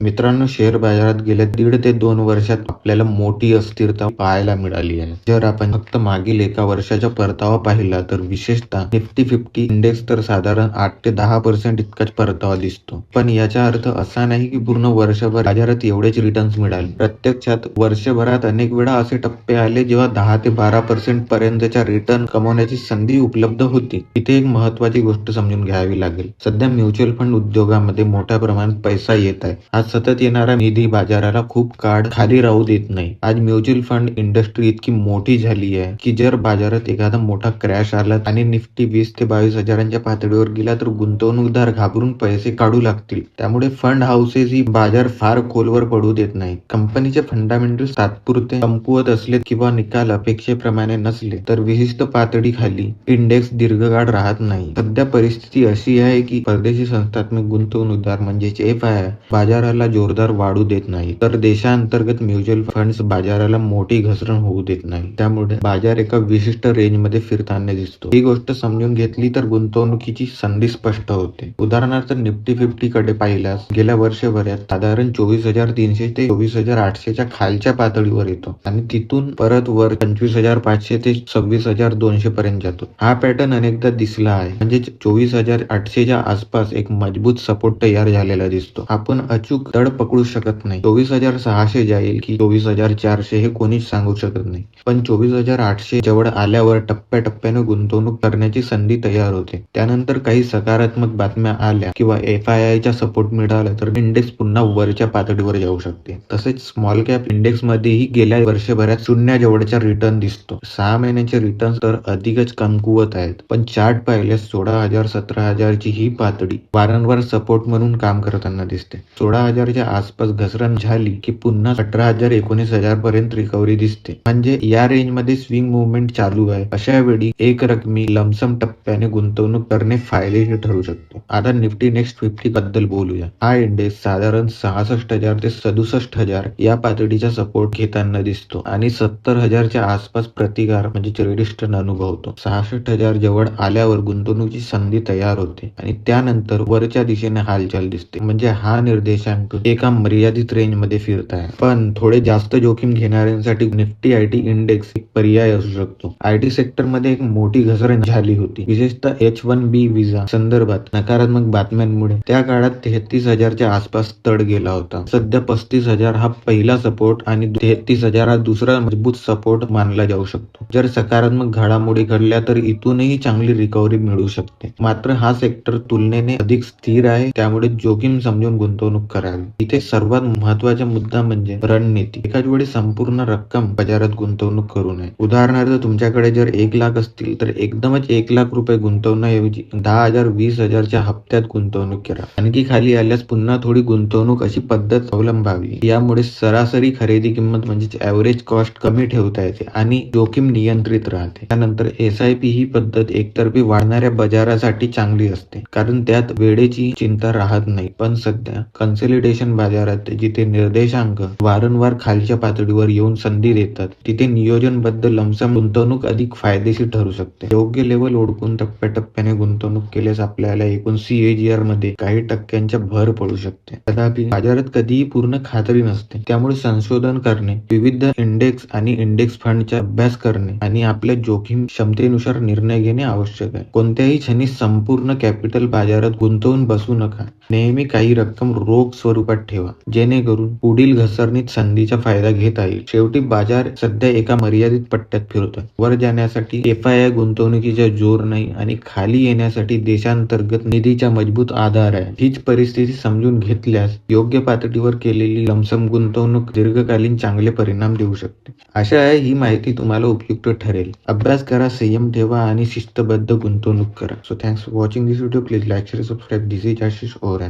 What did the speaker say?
मित्रांनो शेअर बाजारात गेल्या दीड ते दोन वर्षात आपल्याला मोठी अस्थिरता पाहायला मिळाली आहे. जर आपण फक्त मागील एका वर्षाचा परतावा पाहिला तर विशेषतः निफ्टी फिफ्टी इंडेक्स तर साधारण आठ ते दहा पर्सेंट इतकाच परतावा दिसतो. पण याचा अर्थ असा नाही की पूर्ण वर्षभर बाजारात एवढेच रिटर्न्स मिळाले. प्रत्यक्षात वर्षभरात अनेक वेळा असे टप्पे आले जेव्हा दहा ते बारा पर्सेंट पर्यंतच्या रिटर्न कमवण्याची संधी उपलब्ध होती. इथे एक महत्वाची गोष्ट समजून घ्यावी लागेल. सध्या म्युच्युअल फंड उद्योगामध्ये मोठ्या प्रमाणात पैसा येत आहे. आज सतत येणारा निधी बाजाराला खूप काळ खाली राहू देत नाही. आज म्युच्युअल फंड इंडस्ट्री इतकी मोठी झाली आहे की जर बाजारात एखादा मोठा क्रॅश आला आणि निफ्टी वीस ते बावीस हजारांच्या पातळीवर गेला तर गुंतवणूकदार घाबरून पैसे काढू लागतील. त्यामुळे फंड हाऊसेस ही बाजार फार खोलवर पडू देत नाही. कंपनीचे फंडामेंटल तात्पुरते कमकुवत असले किंवा निकाल अपेक्षेप्रमाणे नसले तर विशिष्ट पातळी खाली इंडेक्स दीर्घकाळ राहत नाही. सध्या परिस्थिती अशी आहे की परदेशी संस्थात्मक गुंतवणूकदार म्हणजेच एफ आय बाजाराला जोरदार वाढू देत नाही. तर देशांतर्गत म्युच्युअल फंड्स बाजाराला मोठी घसरण होऊ देत नाही. त्यामुळे बाजार एका विशिष्ट रेंजमध्ये फिरताना दिसतो. ही गोष्ट समजून घेतली तर गुंतवणुकीची संधी स्पष्ट होते. उदाहरणार्थ निफ्टी फिफ्टी कडे पाहिल्यास गेल्या वर्षभरात साधारण चोवीस हजार तीनशे ते चोवीस हजार आठशेच्या खालच्या पातळीवर येतो आणि तिथून परत वर पंचवीस हजार पाचशे ते सव्वीस हजार दोनशे पर्यंत जातो. हा पॅटर्न अनेकदा दिसला आहे. म्हणजे चोवीस हजार आठशेच्या आसपास एक मजबूत सपोर्ट तयार झालेला दिसतो. आपण अचूक धड पकडू शकत नाही. चोवीस हजार सहाशे जाईल की चोवीस हजार चारशे हे कोणीच सांगू शकत नाही. पण चोवीस हजार आठशे जवळ आल्यावर टप्प्याटप्प्याने गुंतवणूक करण्याची संधी तयार होते. त्यानंतर काही सकारात्मक बातम्या आल्या किंवा एफ आय आयचा सपोर्ट मिळाला तर इंडेक्स पुन्हा वरच्या पातळीवर जाऊ शकते. तसेच स्मॉल कॅप इंडेक्स मध्येही गेल्या वर्षभरात शून्याजवळचा रिटर्न दिसतो. सहा महिन्याचे रिटर्न तर अधिकच कमकुवत आहेत. पण चार्ट पाहिल्यास सोळा हजार सतरा हजारची ही पातळी वारंवार सपोर्ट म्हणून काम करताना दिसते. सोळा हजारच्या आसपास घसरण झाली की पुन्हा अठरा हजार एकोणीस हजार पर्यंत रिकव्हरी दिसते. म्हणजे या रेंजमध्ये स्विंग मुवमेंट चालू आहे. अशा वेळी एक रकमी लमसम टप्प्याने गुंतवणूक करणे फायदेशीर ठरू शकतो. आता निफ्टी नेक्स्ट फिफ्टी बद्दल बोलूया. हा इंडेक्स साधारण सहासष्ट हजार ते सदुसष्ट हजार या पातळीचा सपोर्ट घेताना दिसतो आणि सत्तर हजारच्या आसपास प्रतिकार म्हणजे रेडिस्टन अनुभवतो. सहासष्ट हजार जवळ आल्यावर गुंतवणुकीची संधी तयार होते आणि त्यानंतर वरच्या दिशेने हालचाल दिसते. म्हणजे हा निर्देशांक एका मर्यादित रेंजमध्ये फिरत आहे पण थोडे जास्त जोखीम घेणाऱ्यांसाठी निफ्टी आय टी इंडेक्स एक पर्याय असू शकतो. आय टी सेक्टरमध्ये एक मोठी घसरण झाली होती. विशेषतः एच वन बी विजा संदर्भात नकारात्मक बातम्यांमुळे. त्या काळात तेहतीस हजारच्या आसपास तड गेला होता. सध्या पस्तीस हजार हा पहिला सपोर्ट आणि तेहतीस हजार हा दुसरा मजबूत सपोर्ट मानला जाऊ शकतो. जर सकारात्मक घडामोडी घडल्या तर इथूनही चांगली रिकव्हरी मिळू शकते. मात्र हा सेक्टर तुलनेने अधिक स्थिर आहे. त्यामुळे जोखीम समजून गुंतवणूक करावी. इथे सर्वात महत्त्वाचा मुद्दा म्हणजे रणनीती. एकाच वेळी संपूर्ण रक्कम बाजारात गुंतवणूक करू नये. उदाहरणार्थ तुमच्याकडे जर एक लाख असतील तर एकदमच एक लाख रुपये गुंतवण्याऐवजी दहा हजार वीस हजारच्या हप्त्यात गुंतवणूक करा. आणखी खाली आल्यास पुन्हा थोडी गुंतवणूक अशी पद्धत अवलंबावी. यामुळे सरासरी खरेदी किंमत म्हणजे ऍव्हरेज कॉस्ट कमी ठेवता येते आणि जोखीम नियंत्रित राहते. त्यानंतर एस आय पी ही पद्धत एकतर्फी वाढणाऱ्या बाजारासाठी चांगली असते कारण त्यात वेळेची चिंता राहत नाही. पण सध्या कन्सोलिडेशन बाजारात जिथे निर्देशांक वारंवार खालच्या पातळीवर येऊन संधी देतात तिथे नियोजनबद्ध लमसम गुंतवणूक अधिक फायदेशीर ठरू शकते. योग्य लेवल ओळखून टप्प्याटप्प्याने गुंतवणूक केल्यास आपल्याला एकूण सीएजीआरमध्ये काही टक्क्यांच्या भर पडू शकते. तथापि बाजारात कधीही पूर्ण खात्री नसते. त्यामुळे संशोधन करणे विविध इंडेक्स आणि इंडेक्स फंडचा अभ्यास करणे आणि आपल्या जोखीम क्षमतेनुसार निर्णय घेणे आवश्यक आहे. कोणत्याही क्षणी संपूर्ण कॅपिटल बाजारात गुंतवून बसू नका. नेहमी काही रक्कम रोख स्वरूपात ठेवा. जेणेकरून पुढील घसरणीत संधीचा फायदा घेता येईल. शेवटी बाजार सध्या एका मर्यादित पट्ट्यात फिरतोय. वर जाण्यासाठी एफ आय आय गुंतवणुकीचा जोर नाही आणि खाली येण्यासाठी देशांतर्गत निधीचा मजबूत आधार आहे. हीच परिस्थिती समजून घेतल्यास योग्य पातळीवर केलेली लमसम गुंतवणूक दीर्घकालीन चांगले परिणाम देऊ शकते. अशा आहे ही माहिती तुम्हाला उपयुक्त ठरेल. अभ्यास करा संयम ठेवा आणि शिस्तबद्ध गुंतवणूक करा. So thanks for watching this video please like share subscribe this is Ashish over